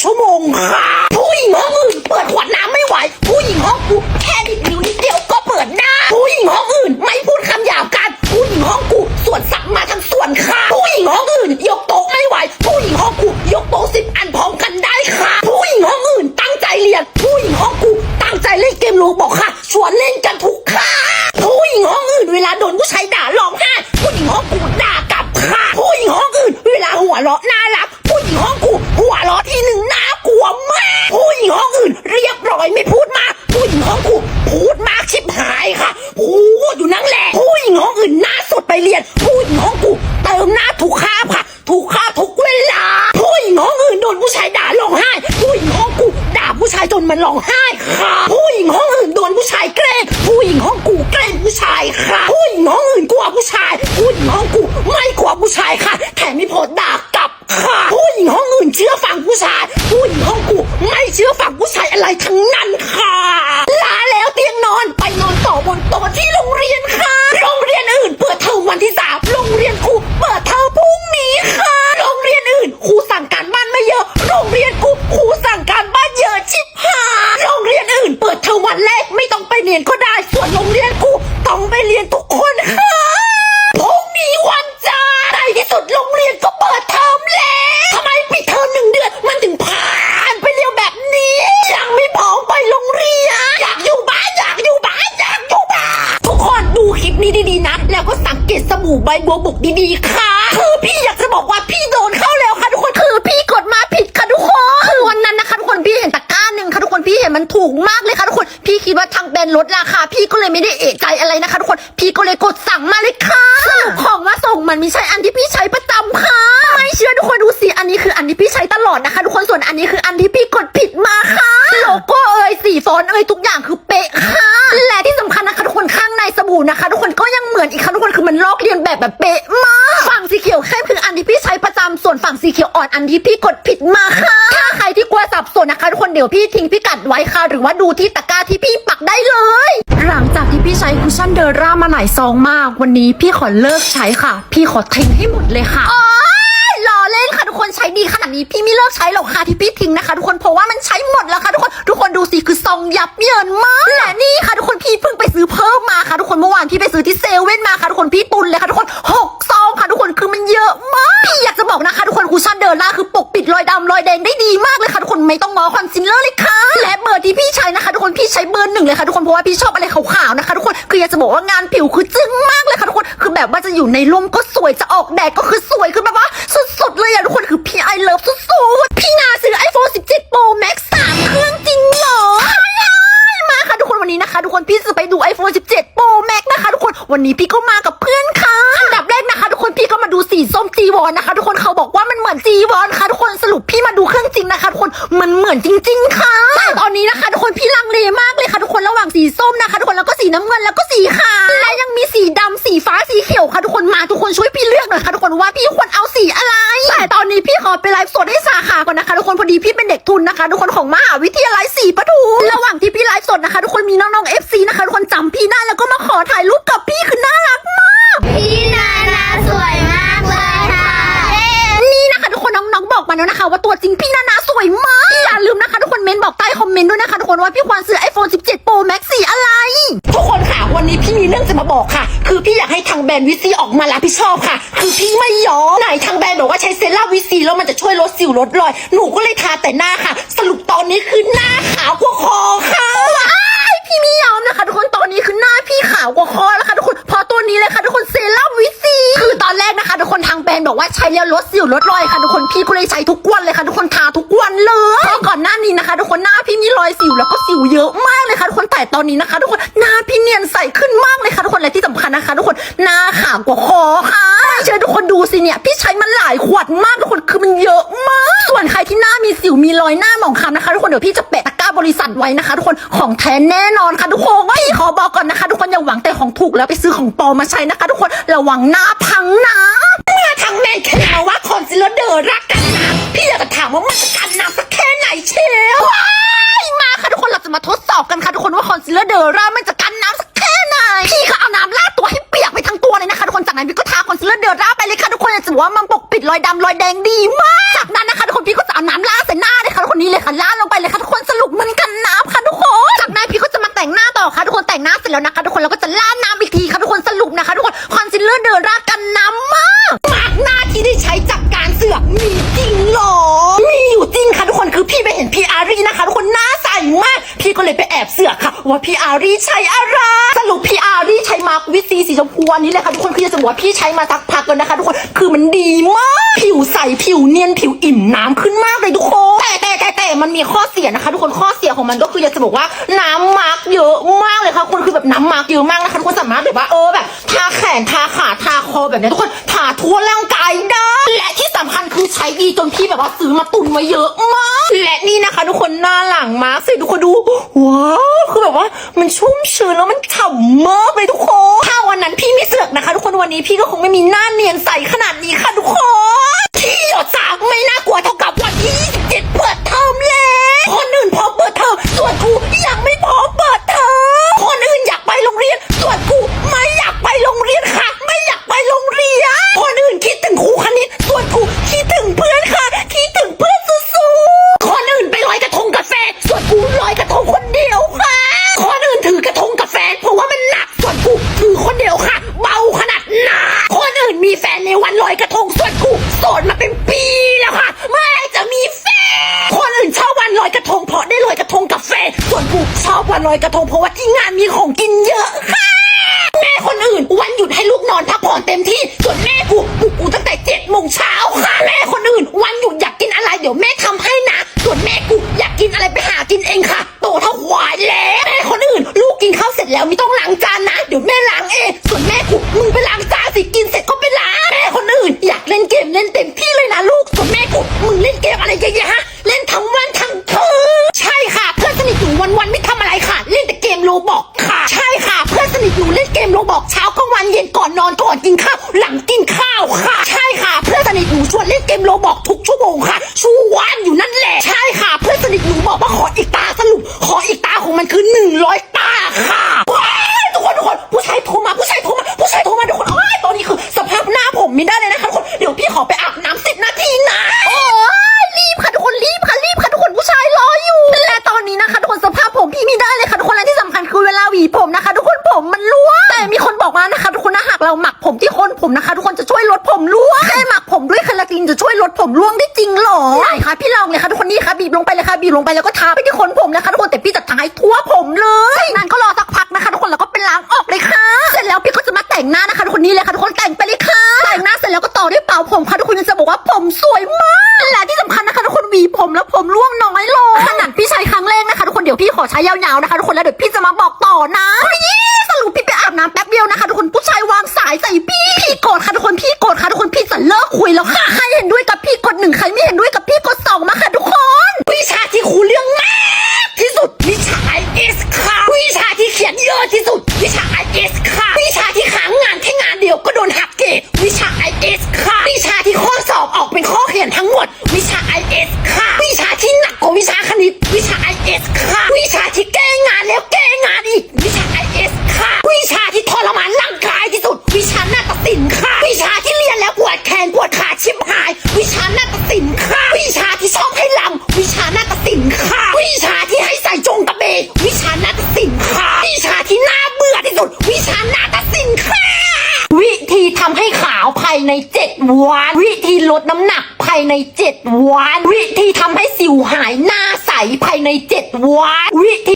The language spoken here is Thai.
ชั่วโมงค่ะผู้หญิงห้องอื่นเปิดขวดน้ำไม่ไหว ผู้หญิงห้องกูแค่ดิดนิ้วนิดเดียวก็เปิดหน้า ผู้หญิงห้องอื่น ไม่พูดคำหยาบกัน ผู้หญิงห้องกูส่วนสักมาทั้งส่วนค่ะ ผู้หญิงห้องอื่น ยกโต๊ะไม่ไหว ผู้หญิงห้องกูยกโต๊ะสิบอันพร้อมกันได้ค่ะ ผู้หญิงห้องอื่นตั้งใจเรียน ผู้หญิงห้องกูตั้งใจเล่นเกมรูบอกค่ะ ชวนเล่น ผู้หญิง ใบบัวบกดีๆค่ะ คือพี่อยากจะบอกว่าพี่โดนเข้าแล้วค่ะทุกคนคือพี่กดมาผิดค่ะทุกคนคือวันนั้นนะคะทุกคนพี่เห็นตะกร้าหนึ่งค่ะทุกคนพี่เห็นมันถูกมากเลยค่ะทุกคนพี่คิดว่าทางแบรนด์ลดราคาพี่ก็เลยไม่ได้เอะใจอะไรนะคะทุกคนพี่ก็เลยกดสั่งมาเลยค่ะสรุปของมาส่งมันไม่ใช่อันที่พี่ใช้ประจำค่ะไม่เชื่อทุกคนดูสิอันนี้คืออันที่พี่ใช้ตลอดนะคะ ทุกคนส่วนอันนี้คืออันที่พี่กดผิดมาค่ะโลโก้เอ่ยสีฟอนต์เอ่ยทุกอย่างคือเป๊ะค่ะและที่สำคัญนะคะทุกคนข้างในสบู่นะคะ ทุกคนก็ยังเหมือนอีกค่ะทุกคนคือมันลอกเลียน แบบแบบเป๊ะมาก ฝั่งสีเขียวเข้มคืออันที่พี่ใช้ประจำส่วนฝั่งสีเขียวอ่อนอันที่พี่กดผิดมาค่ะ ถ้าใครที่กลัวสับสนนะคะทุกคนเดี๋ยวพี่ทิ้งพิกัดไว้ค่ะ หรือว่าดูที่ตะกร้าที่พี่ปักได้เลย หลังจากที่พี่ใช้คุชชั่นเดอร่ามาหลายซองมาก วันนี้พี่ขอเลิกใช้ค่ะ พี่ขอทิ้งให้หมดเลยค่ะล้ อเล่นค่ะทุกคนใช้ดีขนาดนี้พี่ไม่เลิกใช้หรอกค่ะที่พี่ทิ้งนะคะทุกคนเพราะว่ามันใช้หมดแล้วค่ะทุกคนทุกคนดูสิคือซองยับเยินมากและนี่ค่ะทุกคนพี่เพิ่งไปซื้อเพิ่มมาค่ะทุกคนเมื่อวานพี่ไปซื้อที่เซเว่นมาค่ะทุกคนพี่ตุนเลยค่ะทุกคนหกซองค่ะทุกคนคือมันเยอะมากพี่อยากจะบอกนะคะทุกคนคุชชั่นเดอร่าคือปกปิดรอยดำรอยแดงได้ดีมากเลยค่ะทุกคนไม่ต้องงอคอนซีลเลอร์เลยค่ะและเบอร์ที่พี่ใช้นะคะ ทุกคนพี่ใช้เบอร์หนึ่งเลยค่ะทุกคนเพราะว่าพี่ชอบอะไรขาวๆนะคะ ทุกคนคืออยากจะบอกว่างานผิวคือจึ้งมากเลยค่ะทุกคน คือแบบว่าจะอยู่ในร่มก็สวยจะออกแดดก็คือสวยคือแบบว่าสุดๆเลยอะทุกคนคือพี่ไอเลิฟสุดๆ พี่นาซื้อ iPhone 17 Pro Max 3 เครื่องจริงเหรอมาค่ะทุกคนวันนี้นะคะ ทุกคนพี่จะไปดู iPhone 17 Pro Max นะคะ ทุกคนวันนี้พี่ก็มากับเพื่อนค่ะอันดับแรกนะคะ ทุกคนพี่ก็มาดูสีส้มจีวอนนะคะ ทุกคนเขาบอกว่ามันเหมือนจีวอนค่ะ ทุกคนสรุปพี่มาดูเครื่องจริงนะคะทุกคนมันเหมือนจริง ๆ ค่ะแต่ตอนนี้นะคะ ทุกคนพี่ลังเลมากเลยค่ะ ทุกคนระหว่างสีส้มนะคะ ทุกคนแล้วก็สีน้ำเงินแล้วก็สีขาว คนช่วยพี่เลือกหน่อยค่ะทุกคนว่าพี่ควรเอาสีอะไร แต่ตอนนี้พี่ขอไปไลฟ์สดให้สาขาก่อนนะคะ ทุกคนพอดีพี่เป็นเด็กทุนนะคะ ทุกคนของมหาวิทยาลัยศรีปทุมระหว่างที่พี่ไลฟ์สดนะคะ ทุกคนมีน้องๆ FC นะคะทุกคนจำพี่ได้แล้วก็มาขอถ่ายรูปกับพี่คือน่ารักมาก พี่นานาสวย มาแล้วนะคะว่าตัวจริงพี่นานาสวยมาก อย่าลืมนะคะทุกคนเมนบอกใต้คอมเมนต์ด้วยนะคะทุกคนว่าพี่ควรซื้อ iPhone 17 Pro Max สีอะไร ทุกคนค่ะวันนี้พี่มีเรื่องจะมาบอกค่ะ คือพี่อยากให้ทางแบรนด์วิซีออกมารับผิดชอบค่ะ คือพี่ไม่ยอมไหนทางแบรนด์บอกว่าใช้เซรั่มวิซีแล้วมันจะช่วยลดสิวลดรอย หนูก็เลยทาแต่หน้าค่ะ สรุปตอนนี้คือหน้าขาวกว่าคอค่ะว้ายพี่ไม่ยอมนะคะทุกคน ว่าใช้แล้วลดสิวลดรอยค่ะทุกคนพี่ก็เลยใช้ทุกวันเลยค่ะทุกคนทาทุกวันเลยเพราะก่อนหน้านี้นะคะ ทุกคนหน้าพี่มีรอยสิวแล้วก็สิวเยอะมากเลยค่ะทุกคนแต่ตอนนี้นะคะ ทุกคนหน้าพี่เนียนใสขึ้นมากเลยค่ะทุกคนและที่สำคัญนะคะ ทุกคนหน้าขาวกว่าคอค่ะไม่เชื่อทุกคนดูสิเนี่ยพี่ใช้มันหลายขวดมากทุกคนคือมันเยอะมาก ส่วนใครที่หน้ามีสิวมีรอยหน้าหมองคล้ำนะคะ ทุกคนเดี๋ยวพี่จะแปะตะกร้าบริษัทไว้นะคะ ทุกคนของแท้แน่นอนค่ะทุกคนพี่ขอบอกก่อนนะคะ ทุกคนอย่าหวังแต่ของถูกแล้วไปซื้อของปลอมมาใช้นะคะ ทุกคนระวังหน้าพังนะ คอนซีลเลอร์เดอรักกันน้ำพี่อยากจะถามว่ามันจะกันน้ำสักแค่ไหนเชียวว้ายมาค่ะทุกคนเราจะมาทดสอบกันค่ะทุกคนว่าคอนซีลเลอร์เดอร่ามันจะกันน้ำสักแค่ไหนพี่ก็เอาน้ำลาดตัวให้เปียกไปทั้งตัวเลยนะคะทุกคนจากนั้นพี่ก็ทาคอนซีลเลอร์เดอร่าไปเลยค่ะทุกคนจะบอกว่ามันปกปิดรอยดำรอยแดงดีมากจากนั้นนะคะทุกคนพี่ก็จะเอาน้ำราดใส่หน้าเลยค่ะทุกคนนี้เลยค่ะราดลงไปเลยค่ะทุกคนสรุปมันกันน้ำค่ะทุกคนจากนั้นพี่ก็จะมาแต่งหน้าต่อค่ะทุกคนแต่งหน้าเสร็จแล้วนะคะทุกคนเราก็จะราดน้ำอีกทีค่ะทุกคนสรุปนะคะทุกคนคอนซีลเลอร์เดินรา พี่ก็เลยไปแอบเสือกค่ะ ว่าพี่อารีใช้อะไร สรุปพี่อารีใช้มาร์ควิตซีสีชมพูอันนี้เลยค่ะทุกคนคือจะบอกว่าพี่ใช้มาสักพักแล้วนะคะ ทุกคนคือมันดีมาก ผิวใสผิวเนียนผิวอิ่มน้ำขึ้นมากเลยทุกคนแต่แต่แต่แต่ มันมีข้อเสียนะคะ ทุกคนข้อเสียของมันก็คืออยากจะบอกว่าน้ำมาร์กเยอะมากเลยค่ะคุณคือแบบน้ำมาร์กเยอะมากนะคะทุกคนสามารถแบบว่าเออแบบทาแขนทาขาทาคอแบบนี้ทุกคนทาทั่วร่างกายได้และที่สำคัญคือใช้ดีจนพี่แบบว่าซื้อมาตุนไว้เยอะมากและนี่นะคะ ทุกคนหน้าหลังมาร์กสิทุกคนดูว้าวคือแบบว่ามันชุ่มชื้นแล้วมันฉ่ำมากเลยทุกคนถ้าวันนั้นพี่ไม่เสือกนะคะ ทุกคนวันนี้พี่ก็คงไม่มีหน้าเนียนใสขนาดนี้ค่ะทุกคน ลอยกระทงส่วนกูโสดมาเป็นปีแล้วค่ะเมื่อไรจะมีแฟนคนอื่นชอบวันลอยกระทงเพราะได้ลอยกระทงกับแฟนส่วนกูชอบวันลอยกระทงเพราะว่าที่งานมีของกินเยอะค่ะแม่คนอื่นวันหยุดให้ลูกนอนพักผ่อนเต็มที่ส่วนแม่กูปลุกกูตั้งแต่เจ็ดโมงเช้าค่ะแม่คนอื่น อนก่อนกินข้าว หลังกินข้าวค่ะ ใช่ค่ะ เพื่อนสนิทหนูชวนเล่นเกมโลบอกทุกชั่วโมงค่ะชูวันอยู่นั่นแหละ ใช่ค่ะ เพื่อนสนิทหนูบอกว่าขออีกตาสรุป ขออีกตาของมันคือหนึ่งร้อยตาค่ะ เราหมักผมที่โคนผมนะคะ ทุกคนจะช่วยลดผมร่วงแค่หมักผมด้วยคาราตินจะช่วยลดผมร่วงได้จริงเหรอไหนคะพี่ลองเลยค่ะทุกคนนี่ค่ะบีบลงไปเลยค่ะบีบลงไปแล้วก็ทาไปที่โคนผมนะคะทุกคนแต่พี่จะทาให้ทั่วผมเลยจากนั้นก็รอสักพักนะคะ ทุกคนแล้วก็ไปล้างออกเลยค่ะ เสร็จแล้วพี่ก็จะมาแต่งหน้านะคะทุกคนนี่เลยค่ะทุกคนแต่งไปเลยค่ะแต่งหน้าเสร็จแล้วก็ต่อด้วยเป่าผมค่ะทุกคนจะบอกว่าผมสวยมากและที่สำคัญนะคะทุกคนหวีผมแล้วผมร่วงน้อยลงขนาดพี่ใช้ครั้งแรกนะคะทุกคนเดี๋ยวพี่ขอใช้ยาวๆนะคะทุกคนแล้วเดี๋ยวพี่จะมาบอกต่อนะนี่สรุปพี่ไปอาบน้ำแป๊บเดียวนะคะทุกคนผู้ชายใส่พี่พี่โกรธค่ะทุกคนพี่โกรธค่ะทุกคนพี่จะเลิกคุยแล้ว วัน วิธีลดน้ำหนักภายใน 7 วัน วิธีทำให้สิวหายหน้าใสภายใน 7 วัน วิธี